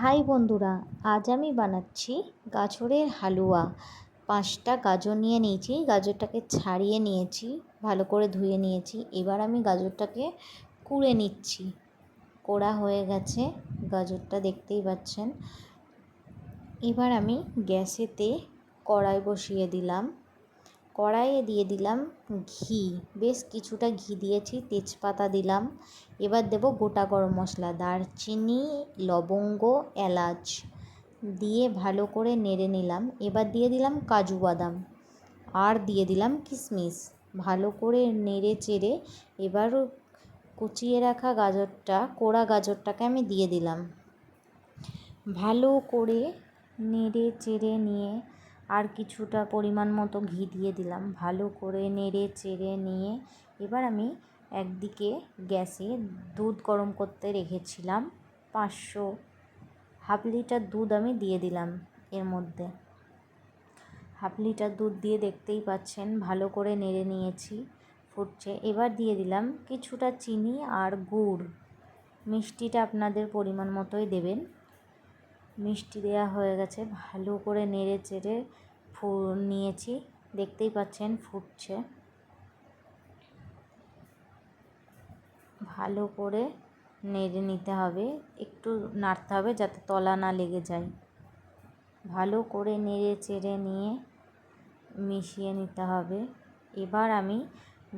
High বন্ধুরা, আজ আমি বানাচ্ছি গাজরের হালুয়া। পাঁচটা গাজর নিয়ে নিয়েছি, গাজরটাকে ছাড়িয়ে নিয়েছি, ভালো করে ধুয়ে নিয়েছি। এবার আমি গাজরটাকে কুড়ে নিচ্ছি। কোড়া হয়ে গেছে, গাজরটা দেখতেই পাচ্ছেন। এবার আমি গ্যাসেতে কড়াই বসিয়ে দিলাম। কড়াইয়ে দিয়ে দিলাম ঘি। বেশ কিছুটা ঘি দিয়েছি, তেজপাতা দিলাম। এবার দেব গোটা গরম মশলা, দারচিনি, লবঙ্গ, এলাচ দিয়ে ভালো করে নেড়ে নিলাম। এবার দিয়ে দিলাম কাজু বাদাম আর দিয়ে দিলাম কিশমিশ ভালো করে নেড়ে চেড়ে এবার কুচিয়ে রাখা গাজরটা, কোড়া গাজরটাকে আমি দিয়ে দিলাম। ভালো করে নেড়ে চেড়ে নিয়ে আর কিছুটা পরিমাণ মতো ঘি দিয়ে দিলাম। ভালো করে নেড়ে চেড়ে নিয়ে এবার আমি একদিকে গ্যাসে দুধ গরম করতে রেখেছিলাম। পাঁচশো, হাফ লিটার দুধ আমি দিয়ে দিলাম এর মধ্যে। হাফ লিটার দুধ দিয়ে দেখতেই পাচ্ছেন, ভালো করে নেড়ে নিয়েছি, ফুটছে। এবার দিয়ে দিলাম কিছুটা চিনি আর গুড়। মিষ্টিটা আপনাদের পরিমাণ মতোই দেবেন। মিষ্টি দেওয়া হয়ে গেছে। ভালো করে নেড়ে চেড়ে ফু, নিয়েছি। দেখতেই পাচ্ছেন ফুটছে। ভালো করে নেড়ে নিতে হবে। একটু নাড়তে হবে যাতে তলা না লেগে যায়। ভালো করে নেড়ে চেড়ে নিয়ে মিশিয়ে নিতে হবে। এবার আমি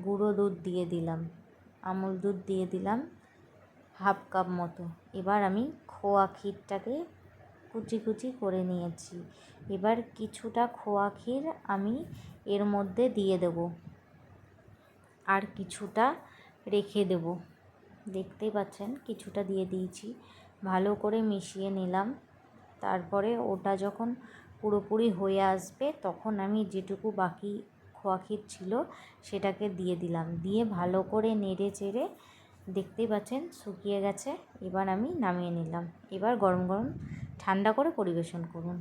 গুঁড়ো দুধ দিয়ে দিলাম। আমুল দুধ দিয়ে দিলাম হাফ কাপ মতো। এবার আমি খোয়া ক্ষীরটাকে কুচি কুচি করে নিয়েছি। এবার কিছুটা খোয়া ক্ষীর আমি এর মধ্যে দিয়ে দেব। আর কিছুটা রেখে দেব। দেখতেই পাচ্ছেন, কিছুটা দিয়ে দিয়েছি। ভালো করে মিশিয়ে নিলাম। তারপরে ওটা যখন পুরোপুরি হয়ে আসবে, তখন আমি যেটুকু বাকি খোয়া ক্ষীর ছিল সেটাকে দিয়ে দিলাম। দিয়ে ভালো করে নেড়ে চেড়ে দেখতেই পাচ্ছেন, শুকিয়ে গেছে। এবার আমি নামিয়ে নিলাম। এবার গরম গরম ঠান্ডা করে পরিবেশন করুন।